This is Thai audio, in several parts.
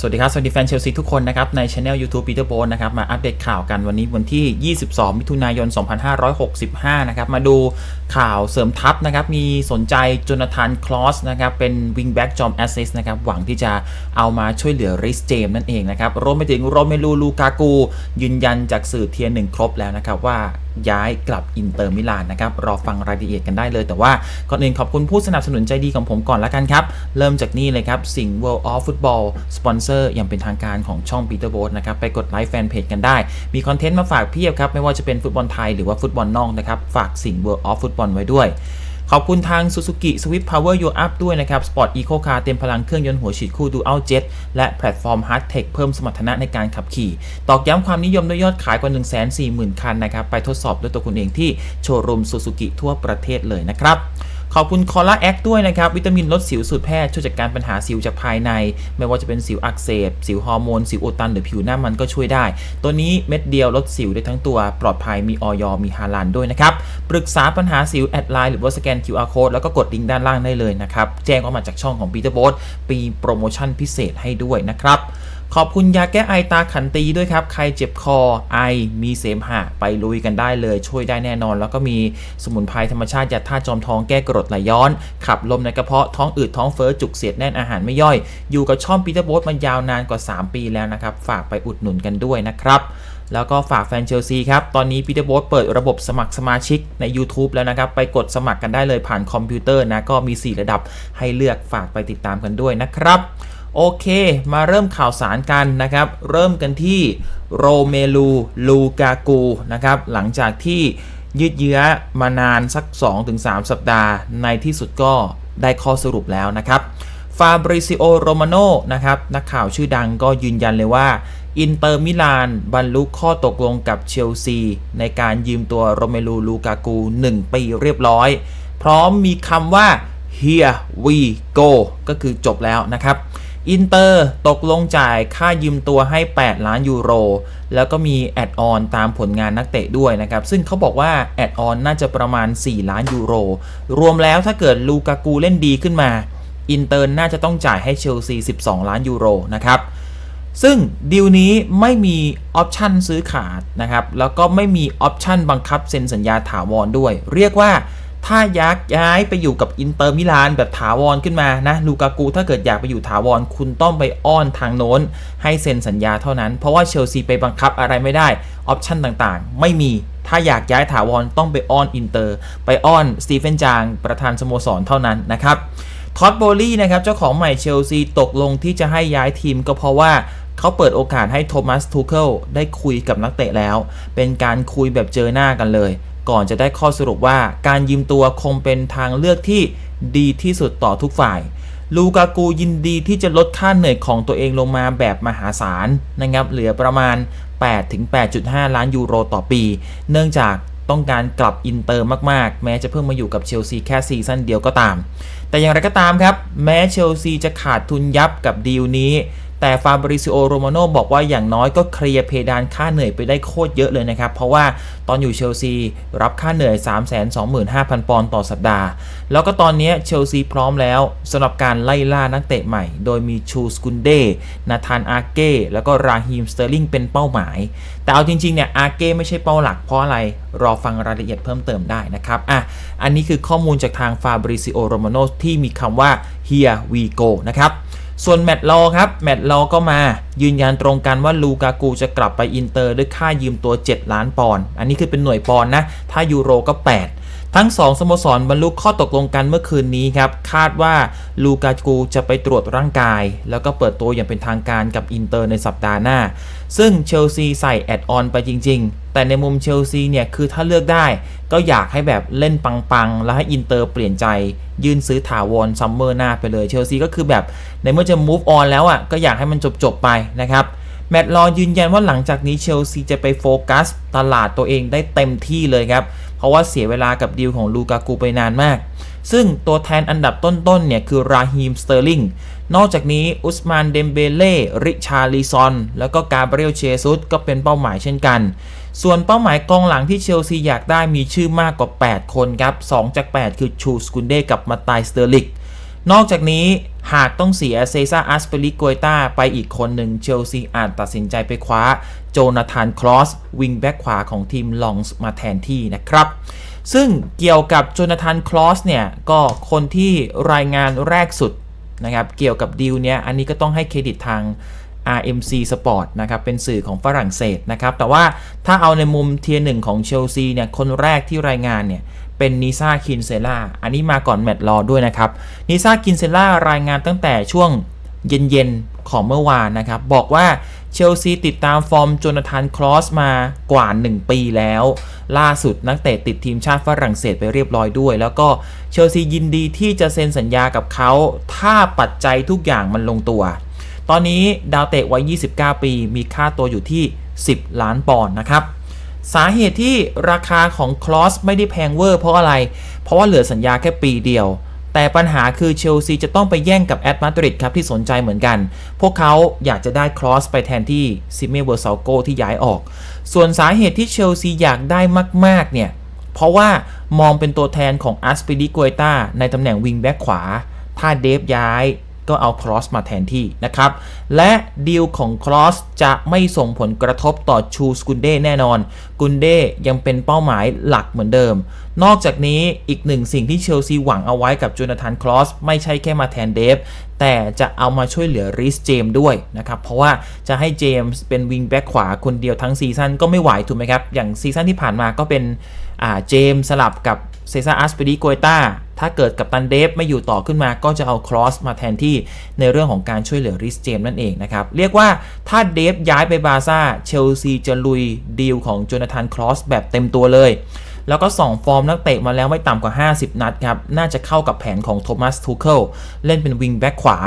สวัสดีครับ สวัสดีแฟนเชลซีทุกคนนะครับในช anel YouTube Peter b o n นะครับมาอัปเดตข่าวกันวันนี้วันที่ 22 มิถุนายน 2565 นะครับมาดูข่าวเสริมทัพนะครับ มีสนใจจนาธานคลอสนะครับ เป็นวิงแบ็กจอมแอสซิสนะครับ หวังที่จะเอามาช่วยเหลือริสเจมนั่นเองนะครับรวมไปถึงโรเมลูลูกากู ยืนยันจากสื่อเทียนหนึ่งครบแล้วนะครับว่าย้ายกลับอินเตอร์มิลานนะครับ รอฟังรายละเอียดกันได้เลย แต่ว่าก่อนอื่นขอบคุณผู้สนับสนุนใจดีของผมก่อนละกันครับ เริ่มจากนี่เลยครับ สิงห์ World of Football สปอนเซอร์อย่างเป็นทางการของช่อง Peter b o a t นะครับ ไปกดไลค์แฟนเพจกันได้ มีคอนเทนต์มาฝากเพียบครับ ไม่ว่าจะเป็นฟุตบอลไทยหรือว่าฟุตบอลนอกนะครับ ฝากสิง World of Football ไว้ด้วย ขอบคุณทาง Suzuki Swift Power Your Up ด้วยนะครับ Sport Eco Car เต็มพลังเครื่องยนต์หัวฉีดคู่ Dual Jet และแพลตฟอร์ม Hard Tech เพิ่มสมรรถนะในการขับขี่ ตอกย้ำความนิยมด้วยยอดขายกว่า 140,000 คันนะครับ ไปทดสอบด้วยตัวคุณเองที่โชว์รูม Suzuki ทั่วประเทศเลยนะครับ ขอบคุณคอล่าแอคด้วยนะครับ วิตามินลดสิวสูตรแพทย์ช่วยจัดการปัญหาสิวจากภายใน ไม่ว่าจะเป็นสิวอักเสบ สิวฮอร์โมน สิวอุดตันหรือผิวหน้ามันก็ช่วยได้ ตัวนี้เม็ดเดียวลดสิวได้ทั้งตัวปลอดภัยมีออยมีฮาลานด้วยนะครับ ปรึกษาปัญหาสิวแอดไลน์หรือว่าสแกน QR code แล้วก็กดลิงก์ด้านล่างได้เลยนะครับแจ้งออกมาจากช่องของ Peter b o a t ปีโปรโมชั่นพิเศษให้ด้วยนะครับ ขอบคุณยาแก้ไอตาขันตีด้วยครับ ใครเจ็บคอไอมีเสมหะไปลุยกันได้เลยช่วยได้แน่นอน แล้วก็มีสมุนไพรธรรมชาติยาท่าตุจอมทองแก้กรดไหลย้อน ขับลมในกระเพาะท้องอืดท้องเฟ้อจุกเสียดแน่นอาหารไม่ย่อย อยู่กับช่องปีเตอร์โบสมายาวนานกว่า 3 ปีแล้วนะครับ ฝากไปอุดหนุนกันด้วยนะครับแล้วก็ฝากแฟนเชลซีครับ ตอนนี้ปีเตอร์โบสเปิดระบบสมัครสมาชิกใน YouTube แล้วนะครับ ไปกดสมัครกันได้เลยผ่านคอมพิวเตอร์นะ ก็มี 4 ระดับให้เลือกฝากไปติดตามกันด้วยนะครับ โอเค มาเริ่มข่าวสารกันนะครับ เริ่มกันที่โรเมลู ลูกากูนะครับ หลังจากที่ยืดเยื้อมานานสัก 2-3 สัปดาห์ ในที่สุดก็ได้ข้อสรุปแล้วนะครับ ฟาบริซิโอ โรมาโนนะครับ นักข่าวชื่อดังก็ยืนยันเลยว่า อินเตอร์มิลานบรรลุข้อตกลงกับเชลซี ในการยืมตัวโรเมลู ลูกากู 1 ปีเรียบร้อย พร้อมมีคำว่า here we go ก็คือจบแล้วนะครับ อินเตอร์ตกลงจ่ายค่ายืมตัวให้ 8 ล้านยูโร แล้วก็มีแอดออนตามผลงานนักเตะด้วยนะครับ ซึ่งเขาบอกว่าแอดออนน่าจะประมาณ 4 ล้านยูโร รวมแล้วถ้าเกิดลูกากูเล่นดีขึ้นมา อินเตอร์น่าจะต้องจ่ายให้เชลซี 12 ล้านยูโรนะครับ ซึ่งดีลนี้ไม่มีออปชันซื้อขาดนะครับ แล้วก็ไม่มีออปชันบังคับเซ็นสัญญาถาวรด้วย เรียกว่า ถ้ายักย้ายไปอยู่กับอินเตอร์มิลานแบบถาวรขึ้นมานะลูกากูถ้าเกิดอยากไปอยู่ถาวร คุณต้องไปอ้อนทางโน้น ให้เซ็นสัญญาเท่านั้น เพราะว่าเชลซีไปบังคับอะไรไม่ได้ ออปชันต่างๆ ไม่มีถ้าอยากย้ายถาวรต้องไปอ้อนอินเตอร์ ไปอ้อนสตีเฟนจาง ประธานสโมสรเท่านั้นนะครับท็อตโบลี่นะครับเจ้าของใหม่เชลซีตกลงที่จะให้ย้ายทีมก็เพราะว่า เขาเปิดโอกาสให้โทมัสทูเคิลได้คุยกับนักเตะแล้ว เป็นการคุยแบบเจอหน้ากันเลย ก่อนจะได้ข้อสรุปว่าการยืมตัวคงเป็นทางเลือกที่ดีที่สุดต่อทุกฝ่ายลูกากูยินดีที่จะลดค่าเหนื่อยของตัวเองลงมาแบบมหาศาลนะครับ เหลือประมาณ 8-8.5 ล้านยูโรต่อปี เนื่องจากต้องการกลับอินเตอร์มากๆ แม้จะเพิ่งมาอยู่กับเชลซีแค่ซีซั่นเดียวก็ตาม แต่อย่างไรก็ตามครับ แม้เชลซีจะขาดทุนยับกับดีลนี้ แต่ฟาบริซิโอโรมาโนบอกว่าอย่างน้อยก็เคลียร์เพดานค่าเหนื่อยไปได้โคตรเยอะเลยนะครับ เพราะว่าตอนอยู่เชลซีรับค่าเหนื่อย 325,000 ปอนด์ต่อสัปดาห์ แล้วก็ตอนนี้เชลซีพร้อมแล้วสำหรับการไล่ล่านักเตะใหม่ โดยมีชูสกุนเดนาธานอาเก้แล้วก็ราฮีมสเตอร์ลิงเป็นเป้าหมาย แต่เอาจริงๆเนี่ยอาเก้ไม่ใช่เป้าหลักเพราะอะไรรอฟังรายละเอียดเพิ่มเติมได้นะครับอะอันนี้คือข้อมูลจากทางฟาบริซิโอโรมาโนที่มีคำว่า here we go นะครับ ส่วนแมตต์ลอครับ แมตต์ลอก็มายืนยันตรงกันว่าลูกากูจะกลับไปอินเตอร์ด้วยค่ายืมตัว 7 ล้านปอนด์อันนี้คือเป็นหน่วยปอนด์นะ ถ้ายูโรก็ 8 ทั้ง 2สโมสรบรรลุข้อตกลงกันเมื่อคืนนี้ครับ คาดว่าลูกากูจะไปตรวจร่างกาย แล้วก็เปิดตัวอย่างเป็นทางการกับอินเตอร์ในสัปดาห์หน้า ซึ่งเชลซีใส่แอดออนไปจริง ๆ แต่ในมุมเชลซีเนี่ยคือถ้าเลือกได้ ก็อยากให้แบบเล่นปัง ๆ แล้วให้อินเตอร์เปลี่ยนใจ ยื่นซื้อถาวรซัมเมอร์หน้าไปเลยเชลซีก็คือแบบในเมื่อจะ move on แล้วอะ่ะก็อยากให้มันจบๆไปนะครับแมตต์ลอยืนยันว่าหลังจากนี้เชลซีจะไปโฟกัสตลาดตัวเองได้เต็มที่เลยครับ ราะว่าเสียเวลากับดีลของลูกากูไปนานมาก ซึ่งตัวแทนอันดับต้นๆเนี่ยคือราฮีมสเตอร์ลิงนอกจากนี้อุสมานเดมเบเล่ริชาลิซอน แล้วก็กาเบรียลเชซุสก็เป็นเป้าหมายเช่นกัน ส่วนเป้าหมายกองหลังที่เชลซีอยากได้มีชื่อมากกว่า 8 คนครับ 2 จาก 8 คือชูสกุนเดกับมาตายสเตอร์ลิก นอกจากนี้หากต้องเสียเซซ่าอัสเปริโกยตาไปอีกคนหนึ่งเชลซีอาจตัดสินใจไปคว้า โจนาธานคลอส วิงแบ็กขวาของทีมลองส์มาแทนที่นะครับ ซึ่งเกี่ยวกับโจนาธานคลอสเนี่ย ก็คนที่รายงานแรกสุดนะครับ เกี่ยวกับดีลเนี้ยอันนี้ก็ต้องให้เครดิตทาง RMC Sport นะครับ เป็นสื่อของฝรั่งเศสนะครับ แต่ว่าถ้าเอาในมุมเทียร์หนึ่งของเชลซีเนี่ย คนแรกที่รายงานเนี่ย เป็นนิซาคินเซล่าอันนี้มาก่อนแมตต์รอด้วยนะครับนิซาคินเซล่ารายงานตั้งแต่ช่วงเย็นๆ ของเมื่อวานนะครับ บอกว่าเชลซีติดตามฟอร์มโจนาธานคลอสมากว่า 1 ปีแล้ว ล่าสุดนักเตะติดทีมชาติฝรั่งเศสไปเรียบร้อยด้วย แล้วก็เชลซียินดีที่จะเซ็นสัญญากับเขา ถ้าปัจจัยทุกอย่างมันลงตัว ตอนนี้ดาวเตะวัย 29 ปี มีค่าตัวอยู่ที่ 10 ล้านปอนด์นะครับ สาเหตุที่ราคาของคลอสไม่ได้แพงเวอร์เพราะอะไร เพราะว่าเหลือสัญญาแค่ปีเดียว แต่ปัญหาคือเชลซีจะต้องไปแย่งกับแอตมาดริดครับที่สนใจเหมือนกัน พวกเขาอยากจะได้คลอสไปแทนที่ซิเมเวอร์ซาโกที่ย้ายออก ส่วนสาเหตุที่เชลซีอยากได้มาก ๆ เนี่ย เพราะว่ามองเป็นตัวแทนของอัสปิดิโกเอตาในตำแหน่งวิงแบ็กขวา ถ้าเดฟย้าย ก็เอาครอสมาแทนที่นะครับ และดีลของครอสจะไม่ส่งผลกระทบต่อชูสกุนเด้แน่นอน กุนเด้ยังเป็นเป้าหมายหลักเหมือนเดิม นอกจากนี้อีกหนึ่งสิ่งที่เชลซีหวังเอาไว้กับโจนาธานครอสไม่ใช่แค่มาแทนเดฟแต่จะเอามาช่วยเหลือริสเจมด้วยนะครับ เพราะว่าจะให้เจมส์เป็นวิงแบ็กขวาคนเดียวทั้งซีซั่นก็ไม่ไหวถูกไหมครับ อย่างซีซั่นที่ผ่านมาก็เป็นเจมส์สลับกับ เซซ่าอัสเปริโกเตาถ้าเกิดกับตันเดฟไม่อยู่ต่อขึ้นมาก็จะเอาครอสมาแทนที่ในเรื่องของการช่วยเหลือริสเจมนั่นเองนะครับ เรียกว่าถ้าเดฟย้ายไปบาซ่าเชลซีจะลุยดีลของโจนาธานครอสแบบเต็มตัวเลย แล้วก็สองฟอร์มนักเตะมาแล้วไม่ต่ำกว่า 50 นัดครับ น่าจะเข้ากับแผนของโทมัสทูเคิลเล่นเป็นวิงแบ็กขวา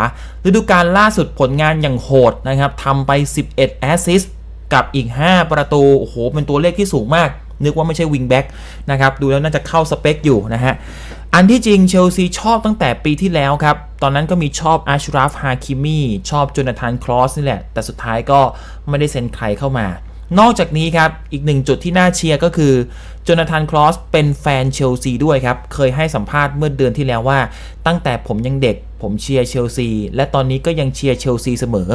ฤดูกาลล่าสุดผลงานอย่างโหดนะครับทำไป 11 แอสซิสต์กับอีก 5 ประตูโอ้โหเป็นตัวเลขที่สูงมาก นึกว่าไม่ใช่วิงแบ็กนะครับ ดูแล้วน่าจะเข้าสเปคอยู่นะฮะ อันที่จริงเชลซีชอบตั้งแต่ปีที่แล้วครับ ตอนนั้นก็มีชอบอาชราฟฮาคิมีชอบโจนาธานครอสนี่แหละ แต่สุดท้ายก็ไม่ได้เซ็นใครเข้ามานอกจากนี้ครับ อีกหนึ่งจุดที่น่าเชียร์ก็คือโจนาธานครอสเป็นแฟนเชลซีด้วยครับ เคยให้สัมภาษณ์เมื่อเดือนที่แล้วว่า ตั้งแต่ผมยังเด็ก ผมเชียร์เชลซีและตอนนี้ก็ยังเชียร์เชลซีเสมอ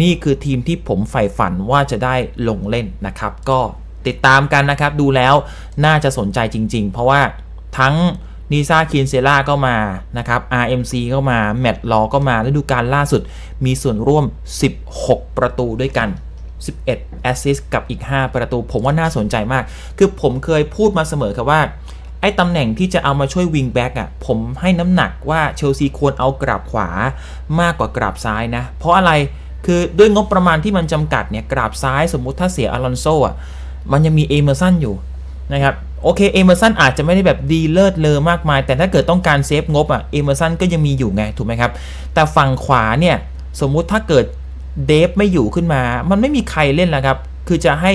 นี่คือทีมที่ผมใฝ่ฝันว่าจะได้ลงเล่นนะครับ ก็ ติดตามกันนะครับ ดูแล้วน่าจะสนใจจริง ๆ เพราะว่าทั้งนิซาคินเซล่าก็มานะครับ RMC ก็มา แมตต์ลอก็มาฤดูกาลล่าสุดมีส่วนร่วม 16 ประตูด้วยกัน 11 แอสซิสกับอีก 5 ประตู ผมว่าน่าสนใจมาก คือผมเคยพูดมาเสมอครับว่า ไอ้ตำแหน่งที่จะเอามาช่วยวิงแบ็กอะ ผมให้น้ำหนักว่าเชลซีควรเอากราบขวามากกว่ากราบซ้ายนะ เพราะอะไรคือด้วยงบประมาณที่มันจำกัดเนี่ยกราบซ้ายสมมุติถ้าเสียอลอนโซอะ มันยังมีเอเมอร์สันอยู่นะครับโอเคเอเมอร์สันอาจจะไม่ได้แบบดีเลิศเลอมากมาย แต่ถ้าเกิดต้องการเซฟงบอะเอเมอร์สันก็ยังมีอยู่ไงถูกไหมครับ แต่ฝั่งขวาเนี่ยสมมุติถ้าเกิดเดฟไม่อยู่ขึ้นมา มันไม่มีใครเล่นแล้วครับ คือจะให้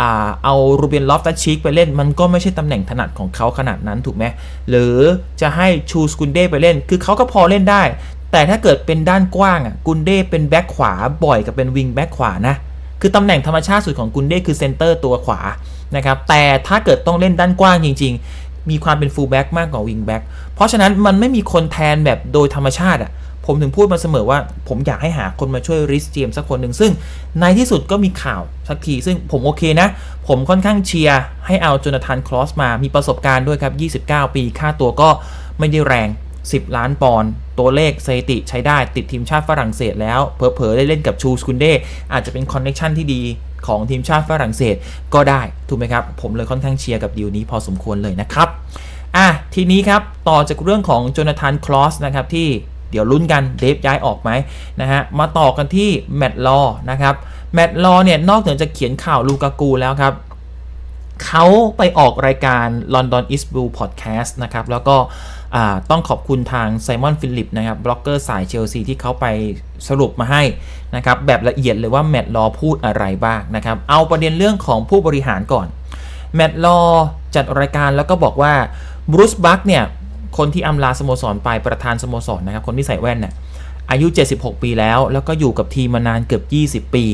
อ่าเอารูเบียนลอฟตัชชิกไปเล่น มันก็ไม่ใช่ตำแหน่งถนัดของเขาขนาดนั้นถูกไหมหรือจะให้ชูสกุนเด้ไปเล่น คือเขาก็พอเล่นได้ แต่ถ้าเกิดเป็นด้านกว้างอะกุนเด้เป็นแบ็คขวาบ่อยกับเป็นวิงแบ็คขวานะ คือตำแหน่งธรรมชาติสุดของกุนเด้คือเซนเตอร์ตัวขวานะครับแต่ถ้าเกิดต้องเล่นด้านกว้างจริง ๆ มีความเป็นฟูลแบ็กมากกว่าวิงแบ็กเพราะฉะนั้นมันไม่มีคนแทนแบบโดยธรรมชาติอะผมถึงพูดมาเสมอว่าผมอยากให้หาคนมาช่วยริสเจมสักคนหนึ่ง ซึ่งในที่สุดก็มีข่าวสักที ซึ่งผมโอเคนะ ผมค่อนข้างเชียร์ให้เอาโจนาธานคลอสมามีประสบการณ์ด้วยครับ 29 ปีค่าตัวก็ไม่ได้แรง 10 ล้านปอนด์ตัวเลขสถิติใช้ได้ติดทีมชาติฝรั่งเศสแล้วเผลอๆได้เล่นกับชูสกุนเด้อาจจะเป็นคอนเน t ชันที่ดีของทีมชาติฝรั่งเศสก็ได้ ถูกไหมครับ ผมเลยค่อนข้างเชียร์กับดีลนี้พอสมควรเลยนะครับอะทีนี้ครับ ต่อจากเรื่องของโจนาธานคลอสนะครับที่เดี๋ยวลุ้นกันเดฟย้ายออกไหมนะฮะมาต่อกันที่แมตต์ลอนะครับแมตต์ลอเนี่ยนอกเหนือจากเขียนข่าวลูกากูแล้วครับเขาไปออกรายการ London East Blue Podcast นะครับแล้วก็ ต้องขอบคุณทางไซมอนฟิลิปนะครับบล็อกเกอร์สายเชลซีที่เขาไปสรุปมาให้นะครับแบบละเอียดเลยว่าแมตต์ลอพูดอะไรบ้างนะครับเอาประเด็นเรื่องของผู้บริหารก่อนแมตต์ลอจัดรายการแล้วก็บอกว่าบรูซบัคเนี่ยคนที่อำลาสโมสรไปประธานสโมสรนะครับคนที่ใส่แว่นเนี่ยอายุ 76 ปีแล้ว แล้วก็อยู่กับทีมมานานเกือบ 20 ปี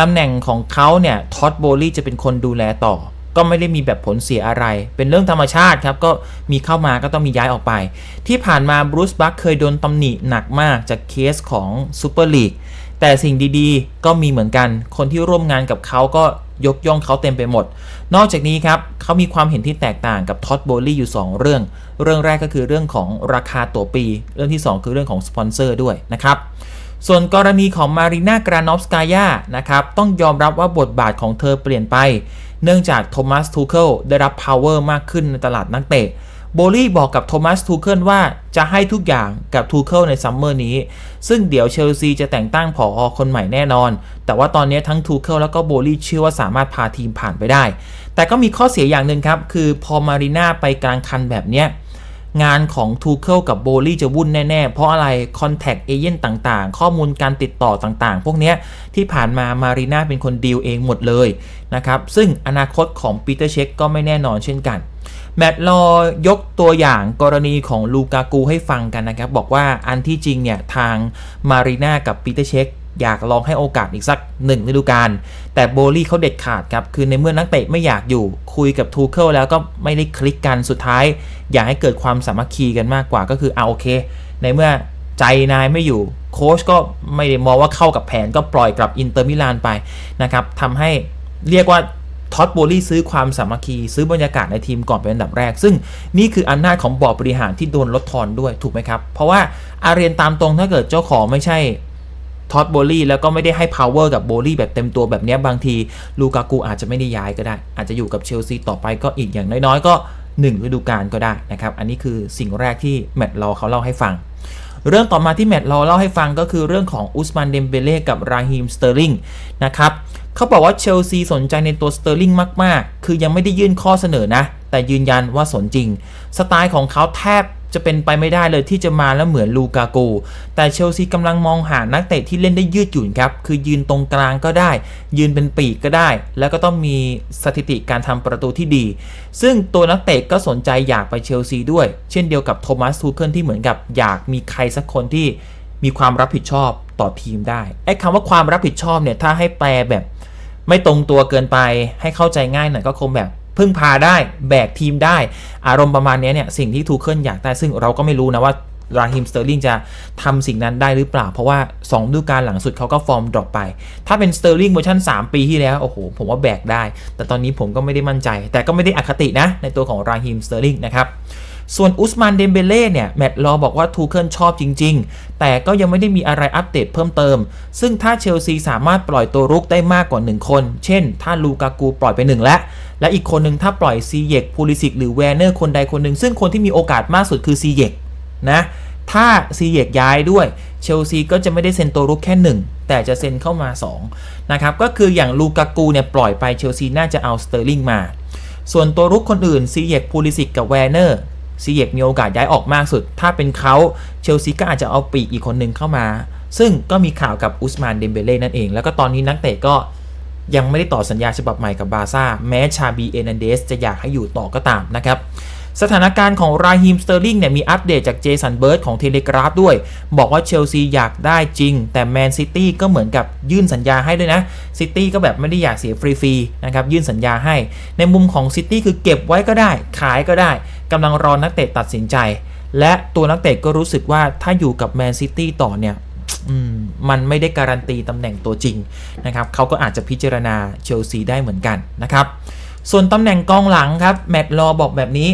ตำแหน่งของเขาเนี่ยท็อดโบลี่จะเป็นคนดูแลต่อ ก็ไม่ได้มีแบบผลเสียอะไร เป็นเรื่องธรรมชาติครับ ก็มีเข้ามาก็ต้องมีย้ายออกไป ที่ผ่านมาบรูซบัคเคยโดนตำหนิหนักมากจากเคสของซูเปอร์ลีกแต่สิ่งดีๆ ก็มีเหมือนกัน คนที่ร่วมงานกับเขาก็ยกย่องเขาเต็มไปหมด นอกจากนี้ครับเขามีความเห็นที่แตกต่างกับท็อดโบลี่อยู่ 2 เรื่อง เรื่องแรกก็คือเรื่องของราคาตั๋วปี เรื่องที่ 2 คือเรื่องของสปอนเซอร์ด้วยนะครับ ส่วนกรณีของมารีนากรานอฟสกายานะครับ ต้องยอมรับว่าบทบาทของเธอเปลี่ยนไป เนื่องจากโทมัสทูเคิลได้รับ power มากขึ้นในตลาดนักเตะโบลี่บอกกับโทมัสทูเคิลว่าจะให้ทุกอย่างกับทูเคิลในซัมเมอร์นี้ ซึ่งเดี๋ยวเชลซีจะแต่งตั้งผออคนใหม่แน่นอน แต่ว่าตอนนี้ทั้งทูเคิลแล้วก็โบลี่เชื่อว่าสามารถพาทีมผ่านไปได้ แต่ก็มีข้อเสียอย่างหนึ่งครับ คือพอมารีนาไปกลางคันแบบเนี้ย งานของทูเคิลกับโบลี่จะวุ่นแน่ ๆ เพราะอะไรคอนแทคเอเจนต์ต่างๆ ข้อมูลการติดต่อต่างๆ พวกนี้ที่ผ่านมามารีนาเป็นคนดีลเองหมดเลยนะครับ ซึ่งอนาคตของปีเตอร์เช็คก็ไม่แน่นอนเช่นกัน แมตต์ลอยกตัวอย่างกรณีของลูกากูให้ฟังกันนะครับ บอกว่าอันที่จริงเนี่ย ทางมารีนากับปีเตอร์เช็ค อยากลองให้โอกาสอีกสักหนึ่งฤดูกาลแต่โบลี่เขาเด็ดขาดครับ คือในเมื่อนักเตะไม่อยากอยู่คุยกับทูเคิลแล้วก็ไม่ได้คลิกกันสุดท้าย อยากให้เกิดความสามัคคีกันมากกว่าก็คือเอาโอเค ในเมื่อใจนายไม่อยู่โค้ชก็ไม่ได้มองว่าเข้ากับแผนก็ปล่อยกลับอินเตอร์มิลานไปนะครับทำให้เรียกว่าท็อตโบลี่ซื้อความสามัคคี ซื้อบรรยากาศในทีมก่อนเป็นอันดับแรก ซึ่งนี่คืออำนาจของบอร์ดบริหารที่โดนลดทอนด้วยถูกไหมครับ เพราะว่าอาเรียนตามตรงถ้าเกิดเจ้าของไม่ใช่ ท็อตโบลี่แล้วก็ไม่ได้ให้ power กับโบลี่แบบเต็มตัวแบบนี้บางทีลูกากูอาจจะไม่ได้ย้ายก็ได้ อาจจะอยู่กับเชลซีต่อไปก็อีกอย่างน้อยๆ ก็1ฤดูกาลก็ได้นะครับ อันนี้คือสิ่งแรกที่แมตต์ลอเขาเล่าให้ฟัง เรื่องต่อมาที่แมตต์ลอเล่าให้ฟังก็คือเรื่องของอุสมานเดมเบเล่กับราฮิมสเตอร์ลิงนะครับเขาบอกว่าเชลซีสนใจในตัวสเตอร์ลิงมาก ๆ คือยังไม่ได้ยื่นข้อเสนอนะ แต่ยืนยันว่าสนจริง สไตล์ของเขาแทบ จะเป็นไปไม่ได้เลยที่จะมาแล้วเหมือนลูกาโก แต่เชลซีกำลังมองหานักเตะที่เล่นได้ยืดหยุ่นครับ คือยืนตรงกลางก็ได้ ยืนเป็นปีกก็ได้ แล้วก็ต้องมีสถิติการทำประตูที่ดี ซึ่งตัวนักเตะก็สนใจอยากไปเชลซีด้วย เช่นเดียวกับโทมัสทูเคิลที่เหมือนกับอยากมีใครสักคนที่มีความรับผิดชอบต่อทีมได้ ไอ้คำว่าความรับผิดชอบเนี่ยถ้าให้แปลแบบ ไม่ตรงตัวเกินไปให้เข้าใจง่ายหน่อยก็คงแบบ พึ่งพาได้แบกทีมได้ อารมณ์ประมาณนี้เนี่ยสิ่งที่ทูเคิลอยากได้ซึ่งเราก็ไม่รู้นะว่าราฮิมสเตอร์ลิงจะทำสิ่งนั้นได้หรือเปล่า เพราะว่า2ฤดูกาลหลังสุดเขาก็ฟอร์มดรอปไป ถ้าเป็นสเตอร์ลิงเวอร์ชัน3 ปีที่แล้ว โอ้โห ผมว่าแบกได้ แต่ตอนนี้ผมก็ไม่ได้มั่นใจ แต่ก็ไม่ได้อคตินะ ในตัวของราฮิมสเตอร์ลิงนะครับ ส่วนอุสมานเดมเบเล่เนี่ยแมตต์ลอบอกว่าทูเคิลชอบจริง ๆ แต่ก็ยังไม่ได้มีอะไรอัปเดตเพิ่มเติม ซึ่งถ้าเชลซีสามารถปล่อยตัวรุกได้มากกว่า 1 คน เช่น ถ้าลูกากูปล่อยไป 1 แล้วและอีกคนหนึ่งถ้าปล่อยซีเยกพูลิสิกหรือแวร์เนอร์คนใดคนหนึ่งซึ่งคนที่มีโอกาสมากสุดคือซีเยกนะถ้าซีเยกย้ายด้วยเชลซีก็จะไม่ได้เซ็นตัวรุกแค่ 1 แต่จะเซ็นเข้ามา2นะครับก็คืออย่างลูกากูเนี่ยปล่อยไปเชลซีน่าจะเอาสเตอร์ลิงมา ส่วนตัวรุกคนอื่นซีเยกพูลิสิกกับแวร์เนอร์ ซีเยกมีโอกาสย้ายออกมากสุด ถ้าเป็นเขาเชลซีก็อาจจะเอาปีกอีกคนหนึ่งเข้ามา ซึ่งก็มีข่าวกับอุสมานเดมเบเล่นั่นเอง แล้วก็ตอนนี้นักเตะก็ยังไม่ได้ต่อสัญญาฉบับใหม่กับบาซ่าแม้ชาบีเอนันเดสจะอยากให้อยู่ต่อก็ตามนะครับ สถานการณ์ของราฮิมสเตอร์ลิงเนี่ยมีอัปเดตจากเจสันเบิร์ดของเทเลกราฟด้วย บอกว่าเชลซีอยากได้จริง แต่แมนซิตี้ก็เหมือนกับยื่นสัญญาให้ด้วยนะซิตี้ก็แบบไม่ได้อยากเสียฟรีๆนะครับยื่นสัญญาให้ ในมุมของซิตี้คือเก็บไว้ก็ได้ ขายก็ได้กำลังรอนักเตะตัดสินใจ และตัวนักเตะก็รู้สึกว่าถ้าอยู่กับแมนซิตี้ต่อเนี่ยมมันไม่ได้การันตีตำแหน่งตัวจริงนะครับเขาก็อาจจะพิจารณาเชลซีได้เหมือนกันนะครับส่วนตำแหน่งกองหลังครับแมตต์ลอบอกแบบนี้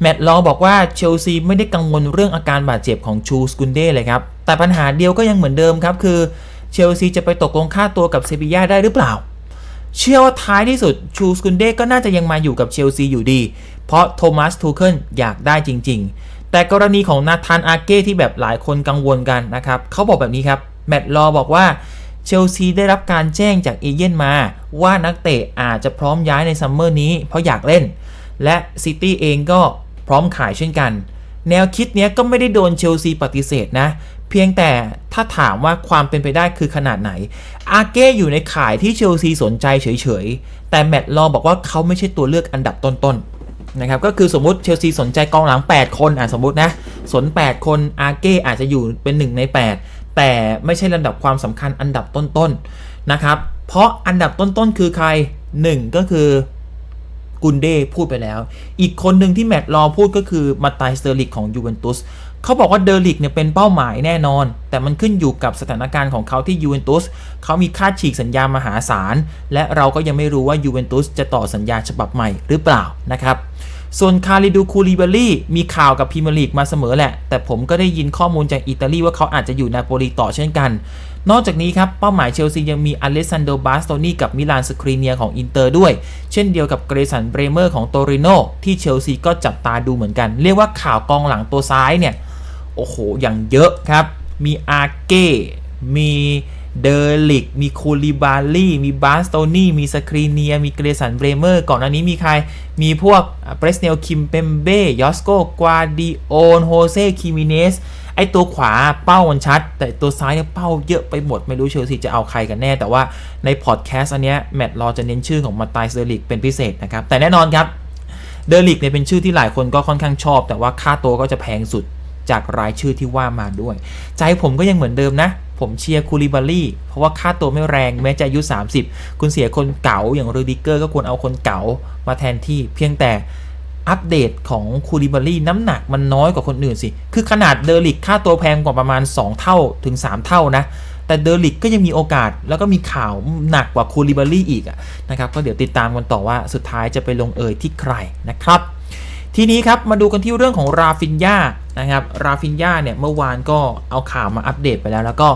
แมตต์ลอบอกว่าเชลซีไม่ได้กังวลเรื่องอาการบาดเจ็บของชูสกุนเด้เลยครับ แต่ปัญหาเดียวก็ยังเหมือนเดิมครับ คือเชลซีจะไปตกลงค่าตัวกับเซบีย่าได้หรือเปล่า เชื่อว่าท้ายที่สุดชูสกุนเด้ก็น่าจะยังมาอยู่กับเชลซีอยู่ดี เพราะโทมัสทูเคิลอยากได้จริง ๆ แต่กรณีของนาธานอาเก้ที่แบบหลายคนกังวลกันนะครับเขาบอกแบบนี้ครับแมตต์ลอบอกว่าเชลซีได้รับการแจ้งจากเอเย่นมา ว่านักเตะอาจจะพร้อมย้ายในซัมเมอร์นี้เพราะอยากเล่น และซิตี้เองก็ พร้อมขายเช่นกัน แนวคิดเนี้ยก็ไม่ได้โดนเชลซีปฏิเสธนะ เพียงแต่ถ้าถามว่าความเป็นไปได้คือขนาดไหน อาเก้อยู่ในขายที่เชลซีสนใจเฉยๆ แต่แมตต์ลอบอกว่าเขาไม่ใช่ตัวเลือกอันดับต้นๆนะครับก็คือสมมติเชลซีสนใจกองหลัง 8 คนอะสมมตินะสน 8 คนอาเก้อาจจะอยู่เป็น 1 ใน 8 แต่ไม่ใช่ลำดับความสำคัญอันดับต้นๆนะครับเพราะอันดับต้นๆคือใคร 1 ก็คือ กุนเด้พูดไปแล้ว อีกคนหนึ่งที่แมตต์รอพูดก็คือมาตายสเตอร์ลิกของยูเวนตุสเขาบอกว่าเดอร์ลิกเนี่ยเป็นเป้าหมายแน่นอน แต่มันขึ้นอยู่กับสถานการณ์ของเขาที่ยูเวนตุสเขามีค่าฉีกสัญญามหาศาล และเราก็ยังไม่รู้ว่ายูเวนตุสจะต่อสัญญาฉบับใหม่หรือเปล่านะครับส่วนคาริดูคูลิเบลี่มีข่าวกับพรีเมียร์ลีกมาเสมอแหละ แต่ผมก็ได้ยินข้อมูลจากอิตาลีว่าเขาอาจจะอยู่นาโปลีต่อเช่นกัน นอกจากนี้ครับ เป้าหมายเชลซียังมีอเลสซานโดบาสโตนีกับมิลานสครีเนียของอินเตอร์ด้วย เช่นเดียวกับเกรสันเบรเมอร์ของโตริโนที่เชลซีก็จับตาดูเหมือนกัน เรียกว่าข่าวกองหลังตัวซ้ายเนี่ย โอ้โห อย่างเยอะครับ มีอาเก้ มีเดลิก มีคูลิบาลี่ มีบาสโตนี่ มีสครีเนีย มีเกรสันเบรเมอร์ ก่อนอันนี้มีใคร มีพวกเบรสเนล คิมเปมเบ้ ยอสโก กวาดิโอน โฮเซ คิมิเนส ไอตัวขวาเป้ามันชัด แต่ตัวซ้ายเนี่ยเป้าเยอะไปหมด ไม่รู้เชลซีจะเอาใครกันแน่ แต่ว่าในพอดแคสต์อันเนี้ยแมตต์รอจะเน้นชื่อของมาตายเซอร์ลิกเป็นพิเศษนะครับ แต่แน่นอนครับเดอร์ลิกเนี่ยเป็นชื่อที่หลายคนก็ค่อนข้างชอบ แต่ว่าค่าตัวก็จะแพงสุดจากรายชื่อที่ว่ามาด้วย ใจผมก็ยังเหมือนเดิมนะ ผมเชียร์คูลิบาลี่ เพราะว่าค่าตัวไม่แรงแม้จะอายุ 30 คุณเสียคนเก่าอย่างรูดิเกอร์ก็ควรเอาคนเก่ามาแทนที่เพียงแต่ อัปเดตของคูลิบาลี่น้ำหนักมันน้อยกว่าคนอื่นสิ คือขนาดเดอร์ลิกค่าตัวแพงกว่าประมาณ 2 เท่าถึง 3 เท่านะ แต่เดอร์ลิกก็ยังมีโอกาส แล้วก็มีข่าวหนักกว่าคูลิบาลี่อีกนะครับ ก็เดี๋ยวติดตามกันต่อว่าสุดท้ายจะไปลงเอยที่ใครนะครับ ทีนี้ครับมาดูกันที่เรื่องของราฟินยานะครับ ราฟินยาเนี่ยเมื่อวานก็เอาข่าวมาอัปเดตไปแล้ว แล้วก็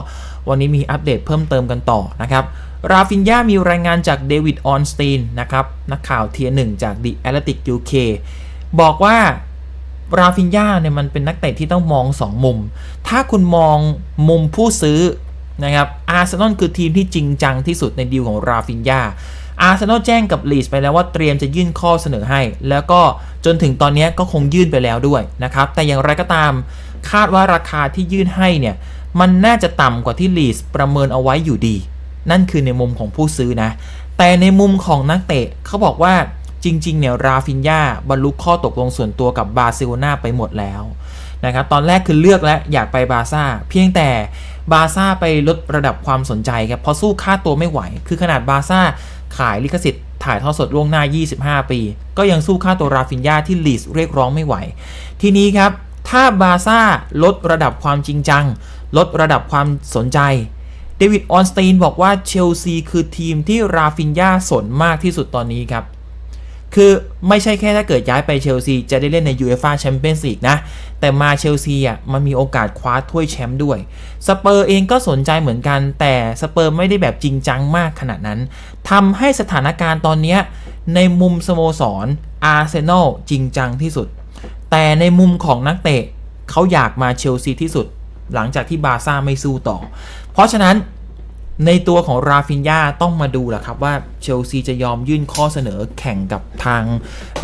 วันนี้มีอัปเดตเพิ่มเติมกันต่อนะครับ ราฟินยามีรายงานจากเดวิดออนสตีนนะครับนักข่าวเทียหนึ่งจาก The Athletic UK บอกว่าราฟินยาเนี่ยมันเป็นนักเตะที่ต้องมอง 2 มุม ถ้าคุณมองมุมผู้ซื้อนะครับอาร์เซนอลคือทีมที่จริงจังที่สุดในดีลของราฟินยาอาร์เซนอลแจ้งกับลีสไปแล้วว่าเตรียมจะยื่นข้อเสนอให้ แล้วก็จนถึงตอนนี้ก็คงยื่นไปแล้วด้วยนะครับ แต่อย่างไรก็ตามคาดว่าราคาที่ยื่นให้เนี่ย มันน่าจะต่ำกว่าที่ลีสประเมินเอาไว้อยู่ดี นั่นคือในมุมของผู้ซื้อนะ แต่ในมุมของนักเตะเขาบอกว่าจริง ๆ เนี่ย ราฟินยาบรรลุข้อตกลงส่วนตัวกับบาร์เซโลนาไปหมดแล้วนะครับ ตอนแรกคือเลือกแล้วอยากไปบาร์ซ่า เพียงแต่บาร์ซ่าไปลดระดับความสนใจครับเพราะสู้ค่าตัวไม่ไหว คือขนาดบาร์ซ่าขายลิขสิทธิ์ถ่ายทอดสดล่วงหน้า 25 ปี ก็ยังสู้ค่าตัวราฟินยาที่ลีสเรียกร้องไม่ไหว ทีนี้ครับ ถ้าบาร์ซ่าลดระดับความจริงจัง ลดระดับความสนใจ ดวิดออนสตีนบอกว่าเชลซีคือทีมที่ราฟินยาสนมากที่สุดตอนนี้ครับ คือไม่ใช่แค่ถ้าเกิดย้ายไปเชลซีจะได้เล่นใน UEFA Champions League นะ แต่มาเชลซีอะมันมีโอกาสคว้าถ้วยแชมป์ด้วย สเปอร์เองก็สนใจเหมือนกัน แต่สเปอร์ไม่ได้แบบจริงจังมากขนาดนั้นทำให้สถานการณ์ตอนนี้ในมุมสโมสรอาร์เซนอลจริงจังที่สุด แต่ในมุมของนักเตะเขาอยากมาเชลซีที่สุด หลังจากที่บาร์ซ่าไม่สู้ต่อ เพราะฉะนั้นในตัวของราฟินยาต้องมาดูแหละครับว่าเชลซีจะยอมยื่นข้อเสนอแข่งกับทาง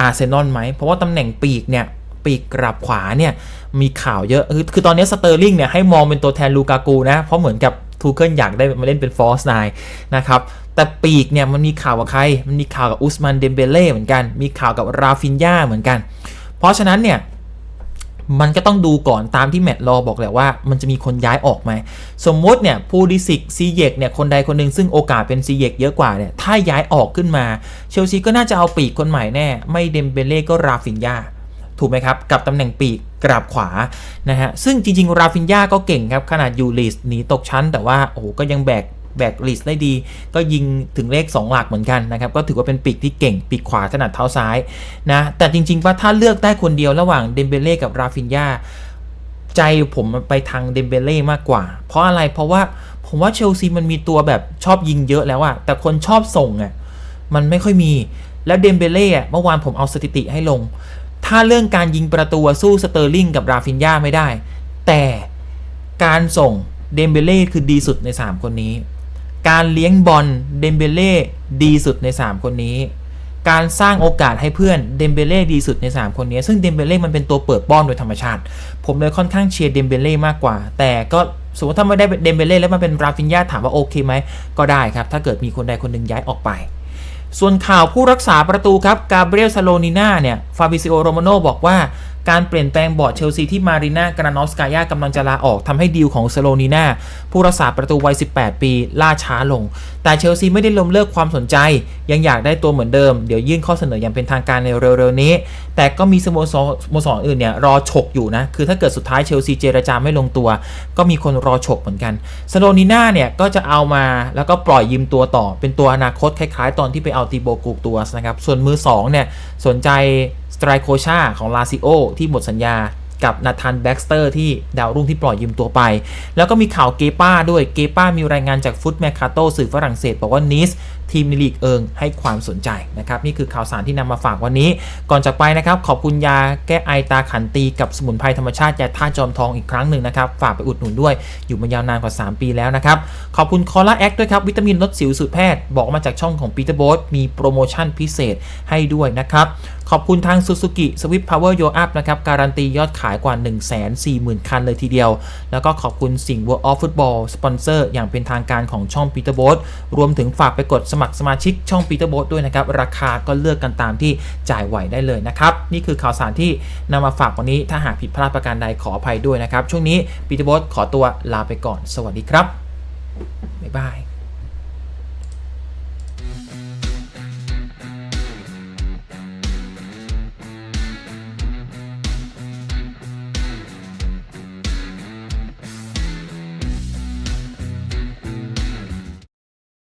อาร์เซนอลไหม เพราะว่าตำแหน่งปีกเนี่ย ปีกกลับขวาเนี่ย มีข่าวเยอะ คือคือตอนนี้สเตอร์ลิงเนี่ย ให้มองเป็นตัวแทนลูกากูนะ เพราะเหมือนกับทูเคิลอยากได้มาเล่นเป็นฟอร์สไนนะครับแต่ปีกเนี่ยมันมีข่าวกับใคร มันมีข่าวกับอุสมันเดมเบเล่เหมือนกัน มีข่าวกับราฟินยาเหมือนกัน เพราะฉะนั้นเนี่ย มันก็ต้องดูก่อนตามที่แมตต์รอบอกแหละว่ามันจะมีคนย้ายออกไหมสมมติเนี่ยผู้ดิสิกซีเยกเนี่ยคนใดคนหนึ่งซึ่งโอกาสเป็นซีเยกเยอะกว่าเนี่ยถ้าย้ายออกขึ้นมา เชลซีก็น่าจะเอาปีกคนใหม่แน่ ไม่เดมเบเล่ก็ราฟินยาถูกไหมครับ กับตำแหน่งปีกกราบขวานะฮะซึ่งจริงๆ ราฟินยาก็เก่งครับ ขนาดยู่ลีสหนีตกชั้น แต่ว่าโอ้โหก็ยังแบก แบกลิสได้ดี ก็ยิงถึงเลข 2 หลักเหมือนกันนะครับ ก็ถือว่าเป็นปีกที่เก่ง ปีกขวาถนัดเท้าซ้ายนะ แต่จริงๆว่าถ้าเลือกได้คนเดียวระหว่างเดมเบเล่กับราฟินยาใจผมไปทางเดมเบเล่มากกว่า เพราะอะไรเพราะว่าผมว่าเชลซีมันมีตัวแบบชอบยิงเยอะแล้วอะแต่คนชอบส่งอะมันไม่ค่อยมี แล้วเดมเบเล่เมื่อวานผมเอาสถิติให้ลง ถ้าเรื่องการยิงประตูสู้สเตอร์ลิงกับราฟินยาไม่ได้ แต่การส่งเดมเบเล่คือดีสุดใน 3 คนนี้ การเลี้ยงบอลเดมเบเล่ดีสุดใน 3 คนนี้ การสร้างโอกาสให้เพื่อนเดมเบเล่ดีสุดใน 3 คนนี้ ซึ่งเดมเบเล่มันเป็นตัวเปิดป้อนโดยธรรมชาติ ผมเลยค่อนข้างเชียร์เดมเบเล่มากกว่า แต่ก็สมมติถ้าไม่ได้เดมเบเล่แล้วมาเป็นราฟินยาถามว่าโอเคไหม ก็ได้ครับ ถ้าเกิดมีคนใดคนหนึ่งย้ายออกไป ส่วนข่าวผู้รักษาประตูครับ กาเบรียลซาโลนิน่าเนี่ย ฟาบิซิโอ โรมาโนบอกว่า การเปลี่ยนแปลงบอร์ดเชลซีที่มารีนากรานอฟสกายากำลังจะลาออกทำให้ดีลของเซโลนีนาผู้รักษาประตูวัย 18 ปี ล่าช้าลง แต่เชลซีไม่ได้ล้มเลิกความสนใจ ยังอยากได้ตัวเหมือนเดิม เดี๋ยวยื่นข้อเสนออย่างเป็นทางการในเร็วๆนี้ แต่ก็มีสโมสรสโมสรอื่นเนี่ยรอฉกอยู่นะ คือถ้าเกิดสุดท้ายเชลซีเจรจาไม่ลงตัว ก็มีคนรอฉกเหมือนกันสโลนีนาเนี่ยก็จะเอามาแล้วก็ปล่อยยืมตัวต่อ เป็นตัวอนาคตคล้ายๆ ตอนที่ไปเอาตีโบกูกตัวนะครับส่วนมือสองเนี่ยสนใจ สไตรโคชาของลาซิโอที่หมดสัญญากับนาธานแบ็กสเตอร์ที่ดาวรุ่งที่ปล่อยยืมตัวไป แล้วก็มีข่าวเกป้าด้วย เกป้ามีรายงานจากฟุตแมคคาโตสื่อฝรั่งเศส บอกว่านิสทีมในลีกเอิงให้ความสนใจนะครับ นี่คือข่าวสารที่นำมาฝากวันนี้ ก่อนจากไปนะครับ ขอบคุณยาแก้ไอตาขันตีกับสมุนไพรธรรมชาติยาท่าจอมทองอีกครั้งหนึ่งนะครับ ฝากไปอุดหนุนด้วย อยู่มายาวนานกว่า 3 ปีแล้วนะครับ ขอบคุณคอล่าแอคด้วยครับ วิตามินลดสิวสูตรแพทย์ บอกมาจากช่องของปีเตอร์โบสมีโปรโมชั่นพิเศษให้ด้วยนะครับ ขอบคุณทาง Suzuki Swift Power Yo Up นะครับ การันตียอดขายกว่า 140,000 คันเลยทีเดียว แล้วก็ขอบคุณสิ่ง World of Football สปอนเซอร์อย่างเป็นทางการของช่อง Peter b o a t รวมถึงฝากไปกดสมัครสมาชิกช่อง Peter b o a t ด้วยนะครับ ราคาก็เลือกกันตามที่จ่ายไหวได้เลยนะครับ นี่คือข่าวสารที่นำมาฝากวันนี้ถ้าหากผิดพลาดประการใดขออภัยด้วยนะครับ ช่วงนี้ Peter b o a t ขอตัวลาไปก่อน สวัสดีครับบ๊ายบาย